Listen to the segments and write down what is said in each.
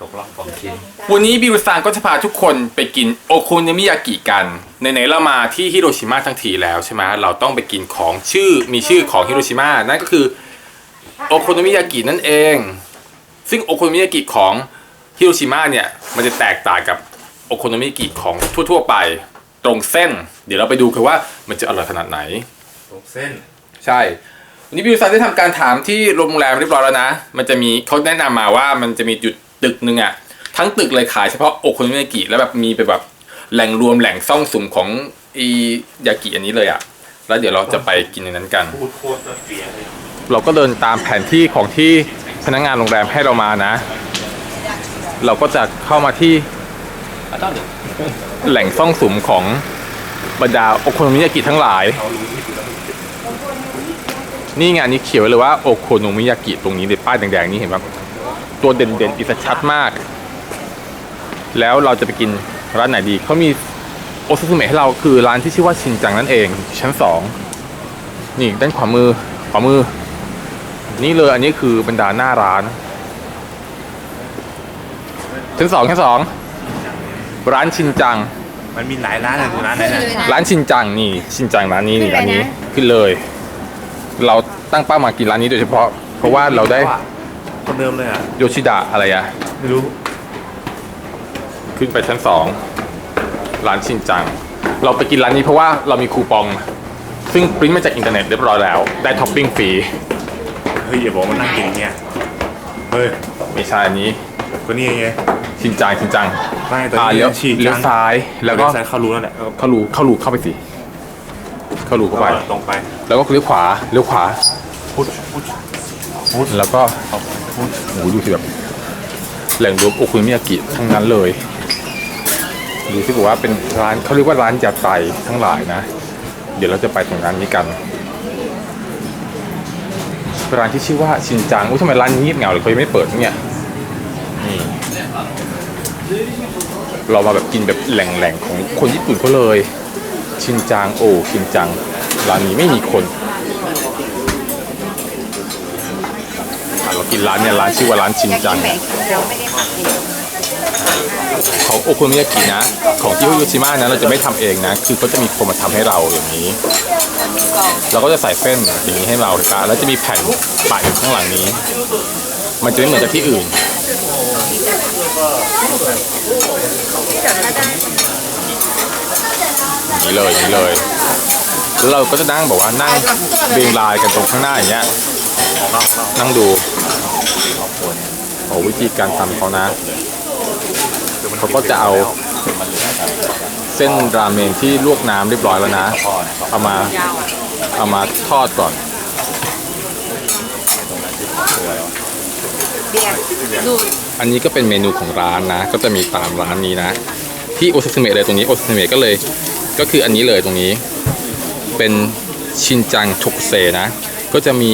ตกล่องของชิ้น วันนี้บิวซานก็จะพาทุกคนไปกินโอโคโนมิยากิกันไหนๆเรามาที่ฮิโรชิมาทั้งทีแล้วใช่ไหมเราต้องไปกินของชื่อมีชื่อของฮิโรชิมานั่นก็คือโอโคโนมิยากินั่นเอง ซึ่งโอโคโนมิยากิของฮิโรชิมาเนี่ยมันจะแตกต่างกับโอโคโนมิยากิของทั่วๆไปตรงเส้น เดี๋ยวเราไปดูกันว่ามันจะอร่อยขนาดไหนตกเส้น ใช่วันนี้บิวซันได้ทำการถามที่โรงแรมเรียบร้อยแล้วนะ มันจะมีเขาแนะนำมาว่ามันจะมีจุด ตึกหนึ่งอะทั้งตึกเลยขายเฉพาะโอคโนมิยากิแล้วแบบมีไปแบบแหล่งรวมแหล่งซ่องสุมของอียากิอันนี้เลยอะแล้วเดี๋ยวเราจะไปกินในนั้นกัน พูดโคตรเสียเลยเราก็เดินตามแผนที่ของที่พนักงานโรงแรมให้เรามานะ เราก็จะเข้ามาที่แหล่งซ่องสุมของบรรดาโอโคโนมิยากิทั้งหลาย นี่ไงอันนี้เขียนไว้เลยว่าโอโคโนมิยากิตรงนี้ในป้ายแดงๆนี่เห็นปะ ตัวเด่นๆอิสชัดมาก แล้วเราจะไปกินร้านไหนดี เขามีโอซุสุเมะให้เราคือร้านที่ชื่อว่าชินจังนั่นเอง ชั้นสองนี่ด้านขวามือขวามือ นี่เลยอันนี้คือบรรดาหน้าร้าน ชั้นสองชั้นสองร้านชินจัง มันมีหลายร้านเลยร้านไหนน่ะร้านชินจังนี่ ชินจังร้านนี้นี่ร้านนี้ขึ้นเลย เราตั้งเป้ามากินร้านนี้โดยเฉพาะ เพราะว่าเราได้ คนเดิมเลยอะ โยชิดะอะไรอะไม่รู้ ขึ้นไปชั้นสองร้านชินจัง เราไปกินร้านนี้เพราะว่าเรามีคูปอง ซึ่งปริ้นมาจากอินเทอร์เน็ตเรียบร้อยแล้ว ได้ท็อปปิ้งฟรี เฮ้ยอย่าบอกว่านั่งกินอย่างเงี้ย เฮ้ยไม่ใช่อันนี้ก็นี่ไงชินจังชินจังไม่ตอนอ่านี้เลี้ยวฉีกเลี้ยวซ้ายแล้วก็เลี้ยซ้ายเข้ารู้แล้วแหละเออเข้ารูเข้ารูเข้าไปสิเข้ารูเข้าไป ตรงไปแล้วก็เลี้ยวขวาเลี้ยวขวา พุทธพุทธแล้วก็ โอ้โหดูสิแบบแหล่งรวมโอคุมิยากิทั้งนั้นเลยดูที่บอกว่าเป็นร้านเขาเรียกว่าร้านยาไตทั้งหลายนะ เดี๋ยวเราจะไปตรงร้านนี้กันร้านที่ชื่อว่าชินจังอุ้ยทำไมร้านนี้เงียบเหงาเลยเขายังไม่เปิดเนี่ยนี่เรามาแบบกินแบบแหล่งๆของคนญี่ปุ่นเขาเลย ชินจังโอ้ชินจังร้านนี้ไม่มีคน อะเรา กินร้านเนี่ยร้านชื่อว่าร้านชินจังของโอโคโนมิยากินะ ของที่ฮิโรชิมานะเราจะไม่ทำเองนะ คือเขาจะมีคนมาทำให้เราอย่างนี้ เราก็จะใส่เส้นอย่างนี้ให้เราครับแล้วจะมีแผ่นปะอยู่ข้างหลังนี้ มันจะไม่เหมือนกับที่อื่นนี้เลยนี้เลยแล้วเราก็จะนั่งแบบว่านั่งเรียงรายกันตรงข้างหน้าอย่างเงี้ย นั่งดูโอ้วิธีการทำเขานะ เขาก็จะเอาเส้นราเมงที่ลวกน้ำเรียบร้อยแล้วนะ เอามา เอามาทอดก่อนอันนี้ก็เป็นเมนูของร้านนะ ก็จะมีตามร้านนี้นะ ที่โอซาสึเมะเลยตรงนี้โอซาสึเมะก็เลย ก็คืออันนี้เลยตรงนี้ เป็นชินจังชกเซนะ ก็จะมี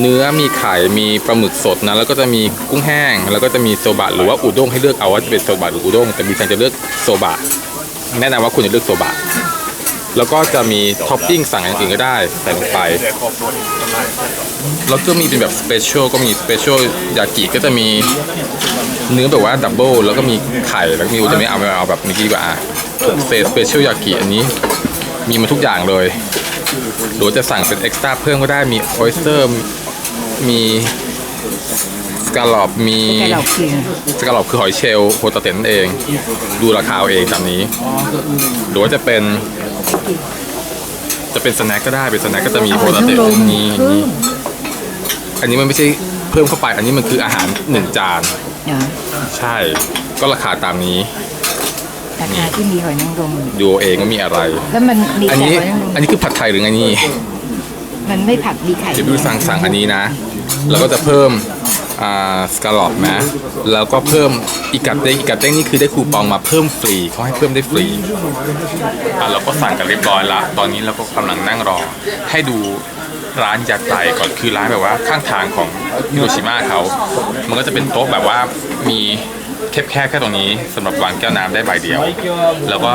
เนื้อมีไข่มีปลาหมึกสดนะแล้วก็จะมีกุ้งแห้ง แล้วก็จะมีโซบะหรือว่าอุด้งให้เลือกเอาว่าจะเป็นโซบะหรืออุด้งแต่มีแฟนจะเลือกโซบะแนะนำว่าคุณจะเลือกโซบะแล้วก็จะมีท็อปปิ้งสั่งอย่างอื่นก็ได้ใส่ลงไปแล้วก็มีเป็นแบบสเปเชียลก็มีสเปเชียลยากิก็จะมีเนื้อแบบว่าดับเบิลแล้วก็มีไข่แล้วก็มีจะไม่เอาเอาแบบนี้ดีกว่าเซสเปเชียลยากิอันนี้ มีมาทุกอย่างเลยหรือจะสั่งเป็นเอ็กซ์ตร้าเพิ่มก็ได้มีออยสเตอร์ มีสกาลอปมีแต่เราคือสกาลอปคือหอยเชลล์โฮตาเต็นนเอง ดูราคาเอาเองตามนี้ หรือว่าจะเป็น จะเป็นสแน็คก็ได้เป็นสแน็คก็จะมีโฮตาเต็นนี่นี่อันนี้มันไม่ใช่เพิ่มเข้าไป อันนี้มันคืออาหารหนึ่งจานเนาะใช่ ก็ราคาตามนี้ราคาที่มีหอยนางรมดูเอาเองว่ามีอะไร แล้วมันมีอันแต่นี้หอยนางรมอันนี้คือผัดไทยหรือไงนี่ มันไม่ผัดมีไข่เดี๋ยวดูสั่งสั่งอันนี้นะ แล้วก็จะเพิ่มอ่าสกาลอปนะแล้วก็เพิ่มอีกัดเด้งอีกัดเด้งนี่คือได้คูปองมาเพิ่มฟรีเขาให้เพิ่มได้ฟรีอะเราก็สั่งกันเรียบร้อยละตอนนี้เราก็กำลังนั่งรอ ให้ดูร้านยาไตก่อนคือร้านแบบว่าข้างทางของฮิโรชิมาเขา มันก็จะเป็นโต๊ะแบบว่ามีแคบๆแค่ตรงนี้สำหรับวางแก้วน้ำได้ใบเดียว แล้วก็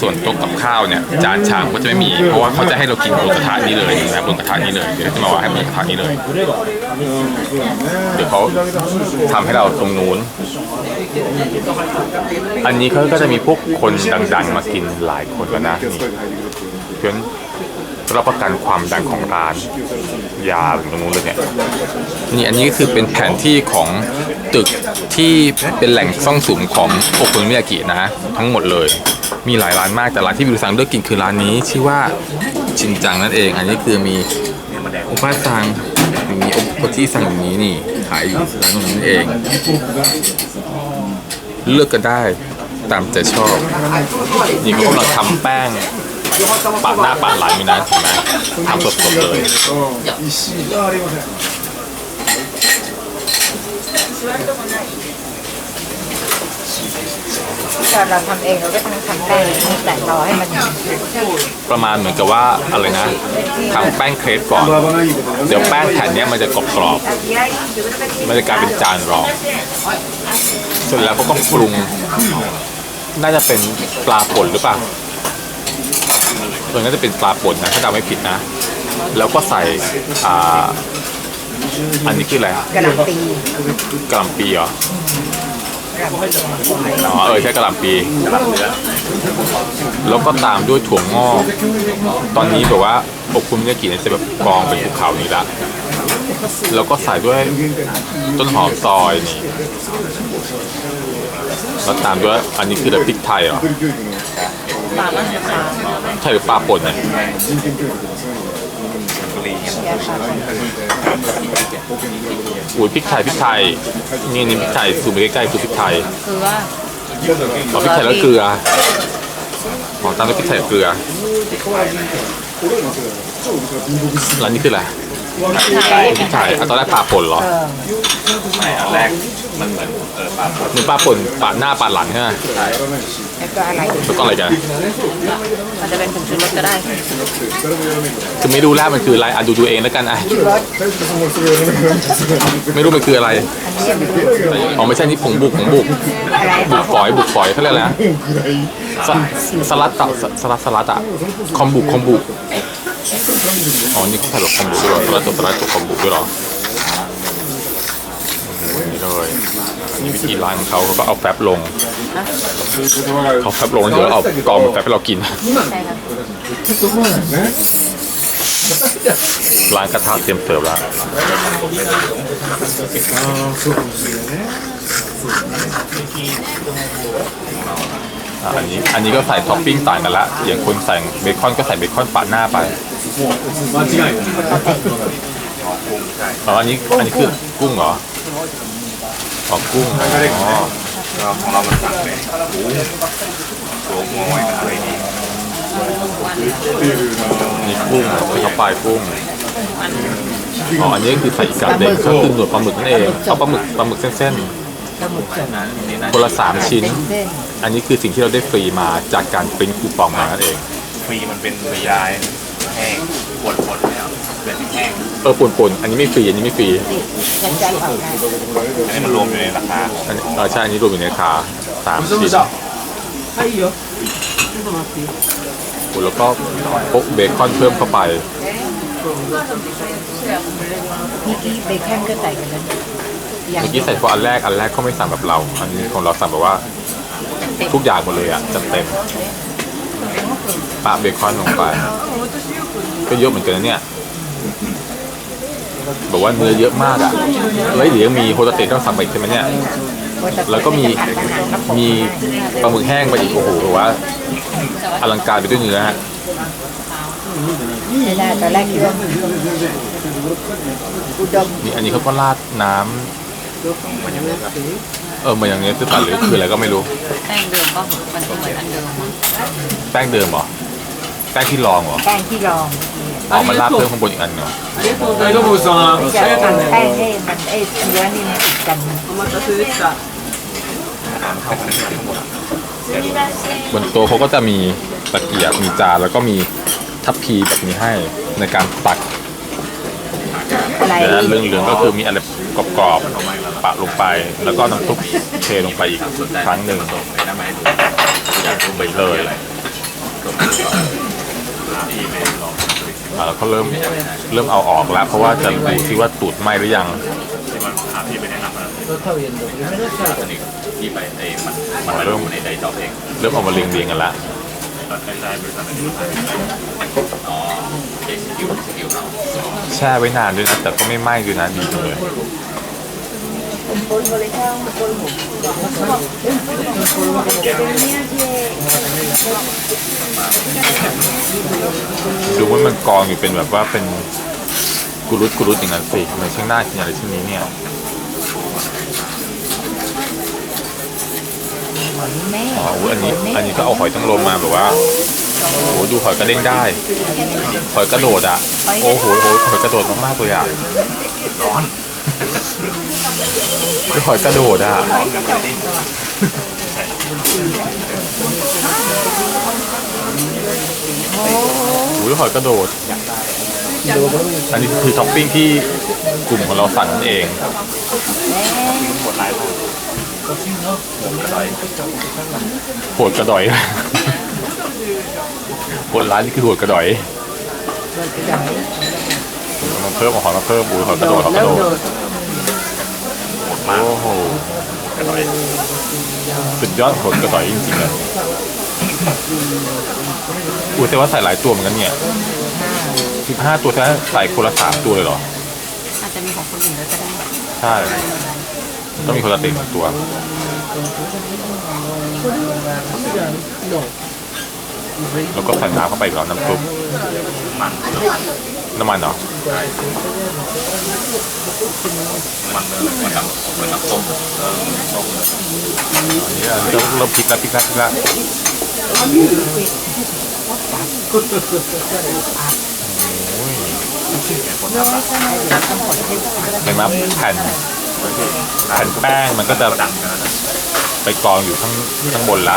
ส่วนโต๊ะกับข้าวเนี่ยจานชามก็จะไม่มี เพราะว่าเขาจะให้เรากินบนกระทะนี้เลยนะบนกระทะนี้เลยเดี๋ยวจะมาวางให้บนกระทะนี้เลย เดี๋ยวเขาทำให้เราตรงนู้น อันนี้เขาก็จะมีพวกคนดังๆมากินหลายคนแล้วนะนี่เพื่อนรับประกันความดังของร้าน ยาตรงนู้นเลยเนี่ยนี่อันนี้ก็คือเป็นแผนที่ของตึกที่เป็นแหล่งซ่องสุมของโอคโนมิยากินะ ทั้งหมดเลย มีหลายร้านมากแต่ร้านที่วิวซังเลือกกินคือร้านนี้ชื่อว่าชินจังนั่นเอง อันนี้คือมีโอป้าซังมีโอโคจิซังอย่างนี้นี่ขายอยู่ร้านตรงนี้เอง เลือกกันได้ตามใจชอบ นี่เขากำลังทำแป้งปาดหน้าปาดหลังอยู่นะเห็นไหมทำสดๆเลย ตอนเราทำเองเราก็ต้องทำแป้งแต่รอให้มันประมาณเหมือนกับว่าอะไรนะทำแป้งเครปก่อน เดี๋ยวแป้งแผ่นเนี้ยมันจะกรอบๆมันจะกลายเป็นจานรองเสร็จแล้วเขาก็ปรุง น่าจะเป็นปลาป่นหรือเปล่าเออน่าจะเป็นปลาป่นนะถ้าจำไม่ผิดนะ แล้วก็ใส่อ่าอันนี้คืออะไรกระหล่ำปีกะหล่ำปีเหรอ อ๋อเออใช่กะหล่ำปีแล้วก็ตามด้วยถั่วงอก ตอนนี้แบบว่าอบคุมยากิเนี่ยจะแบบกองเป็นภูเขานี้ละแล้วก็ใส่ด้วยต้นหอมซอยนี่แล้วตามด้วยอันนี้คืออะไรพริกไทยเหรอใช่หรือปลาป่นเนี่ย อุ้ยพริกไทยพริกไทยนี่นี่พริกไทยซูมไปใกล้ๆคือพริกไทยคือว่าอ๋อพริกไทยแล้วเกลืออ๋อตามด้วยพริกไทยกับเกลือแล้วนี่คืออะไร ไทยพริกไทยอะตอนแรกปลาป่นเหรอเออไม่อันแรกมันเหมือนเออปลาเหมือนปลาป่นปาดหน้าปาดหลังใช่ไหมแล้วก็อะไรอีกแล้วก็อะไรกันมันจะเป็นผงชูรสก็ได้ คือไม่รู้แล้วมันคืออะไรอะดูดูเองแล้วกันอะชูรสไม่รู้มันคืออะไรอันนี้ยังไม่รู้อ๋อไม่ใช่นี่ผงบุกผงบุกอะไรบุกฝอยบุกฝอยเขาเรียกอะไรนะสสลัดต่อสสลัดสลัดอะคอมบุกคอมบุก อ๋อ นี่เขาใส่แบบคอมบุกด้วยเหรอสลัดตัวลัดตัวคอมบุกด้วยหรอนี่เลยนี่วิธีร้านของเขาเขาก็เอาแฟบลง เขาแฟบลงแล้วเดี๋ยวเอากองแฟบให้เรากินร้านกระทะเตรียมเสิร์ฟแล้วอะอันนี้อันนี้ก็ใส่ท็อปปิ้งต่างกันละอย่างคนใส่เบคอนก็ใส่เบคอนปาดหน้าไป อ๋ออันนี้อันนี้คือกุ้งเหรออ๋อกุ้งอ๋อของเรามันสั่งเลยตัวงอยอะไรดีนี่กุ้งเข้าไปกุ้งอ๋ออันนี้คือใส่อีกเด็กก็คือหนวดปลาหมึกนั่นเองเอาปลาหมึกปลาหมึกเส้นๆคนละสามชิ้น อันนี้คือสิ่งที่เราได้ฟรีมาจากการปริ้นคูปองมานั่นเอง ฟรีมันเป็นฟรียาย แห้งปวดปวดแล้วเป็นแห้งเออปนๆอันนี้ไม่ฟรีอันนี้ไม่ฟรียันใจออกได้อันนี้มันรวมอยู่ในราคาอันนี้เออใช่อันนี้รวมอยู่ในราคาสามชิ้นโอ้แล้วก็พกเบคอนเพิ่มเข้าไปเมื่อกี้เบคอนก็ใส่กันแล้วยังเมื่อกี้ใส่พออันแรกอันแรกเขาไม่สั่งแบบเรา อันนี้ของเราสั่งแบบว่า ทุกอย่างหมดเลยอะจัดเต็ม ปะเบคอนลงไปก็เยอะเหมือนกันนะเนี่ยบอกว่าเนื้อเยอะมากอะแล้วเดี๋ยวยังมีโฮตาเตะต้องสั่งไปอีกใช่ไหมเนี่ยแล้วก็มีมีปลาหมึกแห้งไปอีกโอ้โหแบบว่าอลังการไปด้วยเนื้อฮะไม่ได้ตอนแรกคิดว่าอุดมนี่อันนี้เขาก็ราดน้ำ เออมันอย่างนี้คือตัดหรือคืออะไรก็ไม่รู้ แป้งเดิมป่ะมันก็เหมือนอันเดิมมั้งแป้งเดิมเหรอแป้งที่รองเหรอแป้งที่รองอ๋อมันราดเพิ่มข้างบนอีกอันเหรอจะทำแป้งให้มันไอ้เนื้อนี่มันติดกันบนโต๊ะเขาก็จะมีตะเกียบมีจานแล้วก็มีทัพพีแบบนี้ให้ในการตัก อะไรเดี๋ยวนะเรื่องเหลืองๆก็คือมีอะไรกรอบๆปะลงไป แล้วก็น้ำซุปเทลงไปอีกครั้งหนึ่งอยากดูไปเลยอ่าแล้วก็เริ่มเริ่มเอาออกแล้ว เพราะว่าจะดูที่ว่าตูดไหมหรือยังที่มันพาพี่ไปแนะนำนะสนิทที่ไปไอ้มันมันมาลงในใจจอบเองเริ่มเอามาเรียงเรียงๆกันละ แช่ไว้นานด้วยนะ แต่ก็ไม่ไหม้ด้วยนะดีเลย ดูว่ามันกองอยู่เป็นแบบว่าเป็นกุรุตกุรุตอย่างนั้นสิทำไมช่างน่ากินอะไรชิ้นนี้เนี่ยอ๋ออันนี้อันนี้ก็เอาหอยนางรมมาแบบว่า โอ้โหดูหอยกระเด้งได้หอยกระโดดอะ โอ้โหหอยกระโดดมากๆเลยอะร้อนดูหอยกระโดดอะโอ้โหหอยกระโดด อันนี้คือท็อปปิ้งที่กลุ่มของเราสั่งนั่นเองปวดร้ายมากผมกระดอยโหดกระดอย โหดร้านนี่คือโหดกระดอยมาเพิ่มเอาหอยมาเพิ่มอุ้ยหอยกระโดดหอยกระโดดปวดมากโอ้โหกระดอยสุดยอดโหดกระดอยจริงๆเลยอุ้ยแต่ว่าใส่หลายตัวเหมือนกันเนี่ยสิบห้าตัวแท้ใส่คนละสามตัวเลยเหรออาจจะมีของคนอื่นด้วยก็ได้ใช่ต้องมีคนละติดหนึ่งตัว แล้วก็ใส่น้ำเข้าไปอีกแล้วน้ำซุปมันน้ำมันเหรอมันเลยมันน้ำมันน้ำส้มเออส้มอันนี้อันนี้เริ่มเริ่มพลิกแล้วพลิกแล้วพลิกแล้วเห็นไหมแผ่นแผ่นแป้งมันก็จะไปกองอยู่ข้างข้างบนละ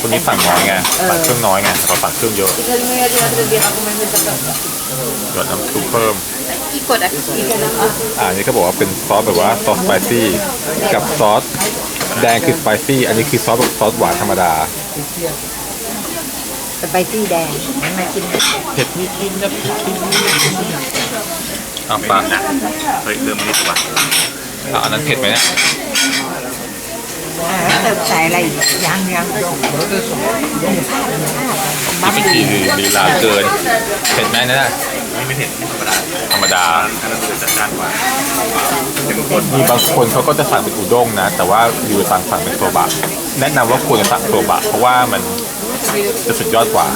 คนนี้สั่งน้อยไงสั่งเครื่องน้อยไงเราสั่งเครื่องเยอะหยดน้ำซุปเพิ่มอีกกดอะอ่าอันนี้เขาบอกว่าเป็นซอสแบบว่าซอสสไปซี่กับซอสแดงคือสไปซี่ อันนี้คือซอสแบบซอสหวานธรรมดาสไปซี่แดงมากินเผ็ดนิดนิดนะ พริกนิดนิดอะปลานะเฮ้ยเริ่มนี่ตัวอะอันนั้นเผ็ดไหมเนี่ยเติมใส่อะไรยังยังบะหมี่คือลีลาเกิน เผ็ดไหมนั่นน่ะไม่ไม่เผ็ดธรรมดา ธรรมดาอันนั้นคือจัดจ้านกว่าเต็มคนมีบางคนเขาก็จะสั่งเป็นอุด้งนะ แต่ว่าอยู่สั่งสั่งเป็นโซบะ แนะนำว่าควรจะสั่งโซบะ เพราะว่ามันจะสุดยอดกว่า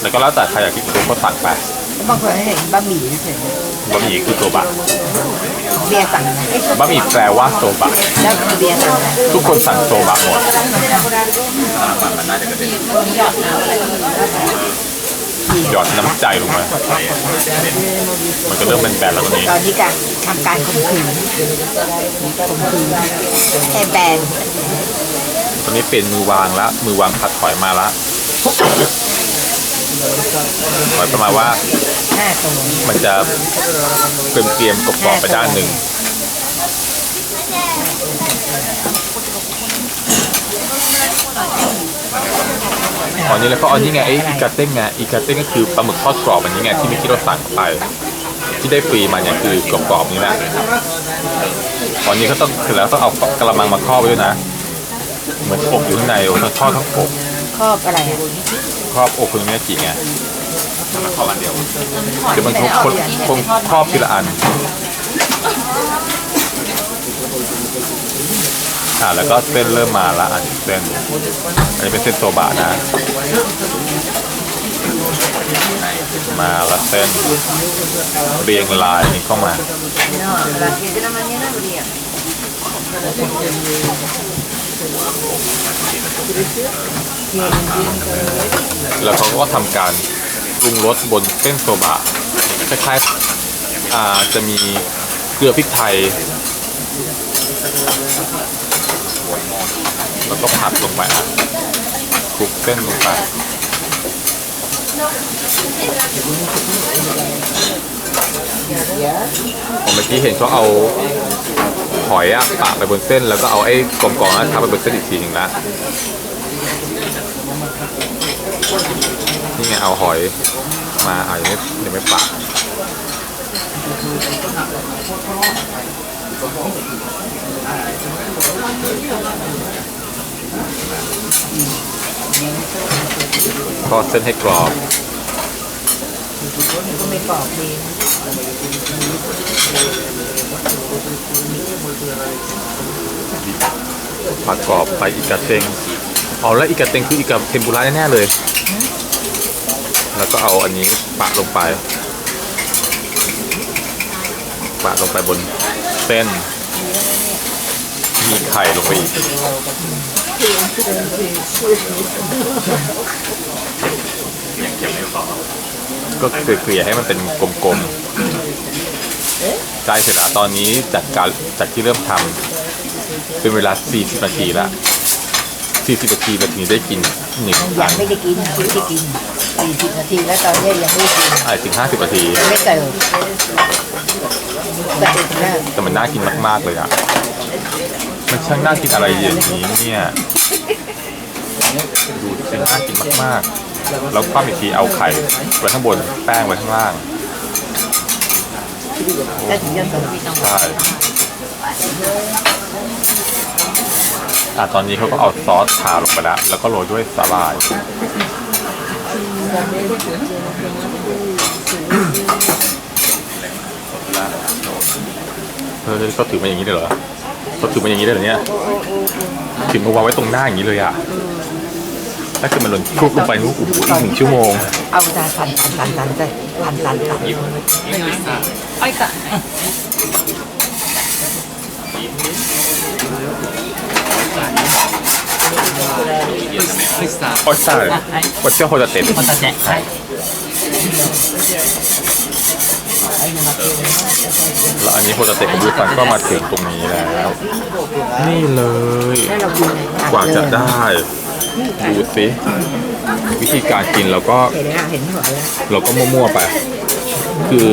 แล้วก็แล้วแต่ใครอยากกินอุด้งก็สั่งไป บางคนเห็นบะหมี่เฉยบะหมี่คือโซบะเบียร์สั่งนะบะหมี่แปลว่าโซบะ แล้วเบียร์สั่งนะทุกคนสั่งโซบะหมดมันมันน่าจะกระเด็นหยอดน้ำใจลงมามันก็เริ่มเป็นแบนแล้ววันนี้ตอนนี้การทำการข่มขืนข่มขืนแค่แบนตอนนี้เป็นมือวางละมือวางผัดถอยมาละ ถอยประมาณว่ามันจะเกรียมกรียมๆกรอบๆไปด้านหนึ่งอ๋อนี่แล้วก็อันนี้ไงไอ้อีกาเต้งไงอีกาเต้งก็คือปลาหมึกทอดกรอบอันนี้ไงที่เมื่อกี้เราสั่งไป ที่ได้ฟรีมาเนี่ยคือกรอบๆนี่แหละตอนนี้ก็ต้องคือแล้วต้องเอากระมังมาครอบไว้ด้วยนะ เหมือนอบอยู่ข้างในโอ้ทั้งทอดทั้งอบครอบอะไรอะ ครอบอบคุณเมียจิไงมันเข้ากันเดียวเดี๋ยวมันคนคงครอบทีละอันอ่าแล้วก็เส้นเริ่มมาละอันเส้นอันนี้เป็นเส้นโซบะนะมาละเส้นเรียงลายนี่เข้ามา แล้วเขาก็ทำการปรุงรสบนเส้นโซบะคล้ายๆอ่าจะมีเกลือพริกไทย แล้วก็ผัดลงไปคลุกเส้นลงไปผมเมื่อกี้เห็นเขาเอา หอยอะปะไปบนเส้น แล้วก็เอาไอ้กลมกองนั้นทับไปบนเส้นอีกทีหนึ่งละนี่ไงเอาหอยมาเอะยังไม่ยังไม่ปะทอดเส้นให้กรอบ ก็ไม่กรอบดีผัดกรอบใส่อิกาเตงอ๋อแล้วอิกาเตงคืออิกาเทมปุระแน่ๆเลย แล้วก็เอาอันนี้ปะลงไป ปะลงไปบนเส้น มีไข่ลงไปอีกยังเก็บไม่พอ ก็คือเกลี่ยให้มันเป็นกลมๆใกล้เสร็จแล้วตอนนี้จากการจากที่เริ่มทำเป็นเวลา 40 นาทีละ 40 นาทีเราถึงได้กินหนึ่งยัอังนไม่ได้กินไม่ได้กินสี่สิบนาทีแล้วตอนเนี้ยยังไม่ได้กินอาจถึง 50 นาที ยังไม่เติมแต่อีกแล้วแต่มันน่ากินมาก ๆ เลยอะมันช่างน่ากินอะไรอย่างนี้เนี่ย ดูสิน่ากินมาก ๆ แล้วคว่ำอีกทีเอาไข่ไว้ข้างบนแป้งไว้ข้างล่างแล้วถึงจะเติมใช่อะตอนนี้เขาก็เอาซอสทาลงไปแล้ว แล้วก็โรยด้วยสาหร่ายเออเขาถือมาอย่างนี้เลยเหรอเขาถือมาอย่างนี้เลยเหรอเนี่ยถือมาวางไว้ตรงหน้าอย่างนี้เลยอะ ถ้าเกิดมันหล่นคลุกลงไปนู้นโอ้โหอีกหนึ่งชั่วโมง เอาจานพันพันพันพันพันพันพัน อ้อยกะ ออสตาร์วัชเชอร์โฮตาเต็น ホタテはい แล้วอันนี้โฮตาเต็นกับบูฟันก็มาถึงตรงนี้แล้ว นี่เลย ให้เรากิน กว่าจะได้ ดูสิวิธีการกินเราก็เห็นแล้วเห็นหัวแล้วเราก็มั่วๆไป คือ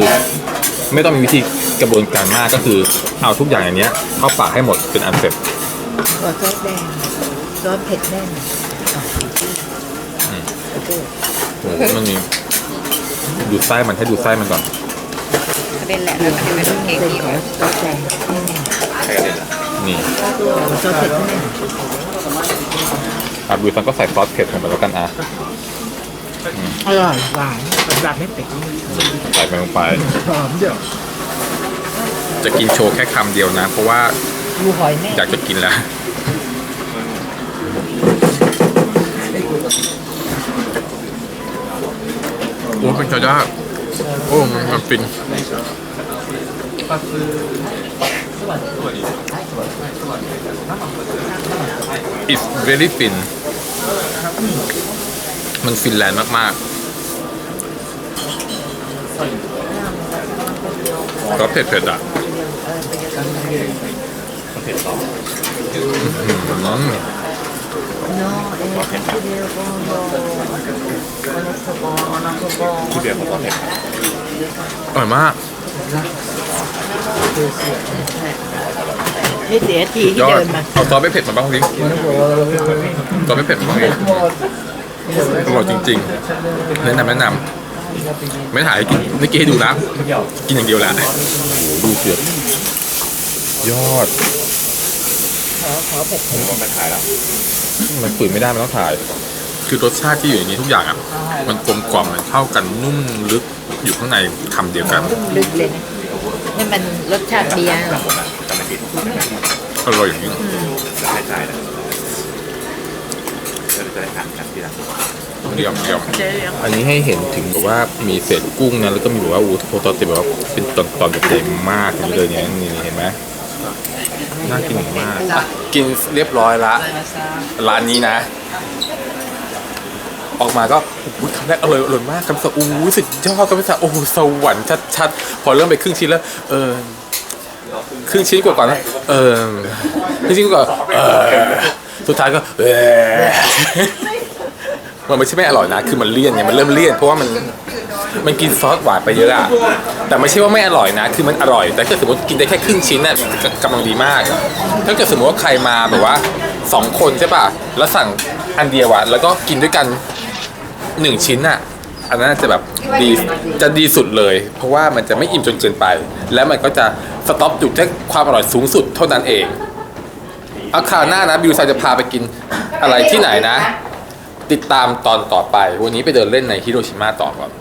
ไม่ต้องมีวิธีกระบวนการมากก็คือ เอาทุกอย่างอย่างเนี้ย เข้าปากให้หมดเป็นอันเสร็จตัวซอสแดงซอสเผ็ดแน่นอืมโอ้โหมันมีดูไส้มันให้ดูไส้มันก่อนเป็นแหละแล้วก็เป็นเค้กเป็นที่ของซอสแดงแน่นใช้กระเด็นละนี่ๆซอสเผ็ดแน่น อาบูฟันก็ใส่ซอสเผ็ดลงไปแล้วกันอะอร่อยหวานสำหรับไม่เผ็ดใส่ไปลงไปหอมเดี๋ยวจะกินโชว์แค่คำเดียวนะ เพราะว่าดูหอยแน่อยากจะกินแล้วโอ้เป็นชาด้าโอ้มันฟิน It's very fin มันฟินแลนด์มากๆก็เผ็ดๆอะเผ็ดต่ออืม No, es un video con los ที่เบียร์ของซอสเผ็ดอร่อยมาก ไม่เสียทียที่อดเดินมาเอาซอสไม่เผ็ดมาบ้างดิซอสไม่เผ็ดมาบ้างดิอร่อยจริงๆแนะนำแนะนำไม่ถ่ายให้กินไม่กินให้ดูนะ กินอย่างเดียวแหละดูเสือกยอดผมก็ไม่ขายแล้ว มันฝืนไม่ได้มันต้องถ่าย คือรสชาติที่อยู่ในนี้ทุกอย่างอะ มันกลมกล่อมมันเข้ากันนุ่มลึกอยู่ข้างในคำเดียวกัน ลึกเลยนะนี่มันรสชาติเบียร์ ผมนะจำไม่ผิดอร่อยอย่างนี้แล้วให้ทายนะจะได้อ่านกันทีหลังเดียวเดียวอันนี้ให้เห็นถึงแบบว่ามีเศษกุ้งนะแล้วก็มีแบบว่าอูโทโตเต็มแบบว่าเป็นตอนตอนๆแบบใหญ่มากอย่างนี้เลยเนี่ยนี่เห็นไหมน่ากินมากอะกินเรียบร้อยละร้านนี้นะ ออกมาก็อุ้ยคำแรกอร่อยอร่อยมากคำสะอู้ยสุดยอดคำสะโอ้โหสวรรค์ชัดๆพอเริ่มไปครึ่งชิ้นแล้ว เออ ครึ่งชิ้นกว่าก่อนนะเออครึ่งชิ้นกว่าเออสุดท้ายก็เออมันไม่ใช่ไม่อร่อยนะ คือมันเลี่ยนไงมันเริ่มเลี่ยนเพราะว่ามันมันกินซอสหวานไปเยอะอะแต่ไม่ใช่ว่าไม่อร่อยนะ คือมันอร่อย แต่ถ้าสมมติกินได้แค่ครึ่งชิ้นน่ะกำลังดีมาก ถ้าเกิดสมมติว่าใครมาแบบว่าสองคนใช่ป่ะ แล้วสั่งอันเดียวอะแล้วก็กินด้วยกันหนึ่งชิ้นอะ อันนั้นจะแบบดีจะดีสุดเลย เพราะว่ามันจะไม่อิ่มจนเกินไป แล้วมันก็จะสต็อปจุดที่ความอร่อยสูงสุดเท่านั้นเองเอาคราวหน้านะบิวไซจะพาไปกินอะไรที่ไหนนะ ติดตามตอนต่อไป วันนี้ไปเดินเล่นในฮิโรชิมาต่อก่อน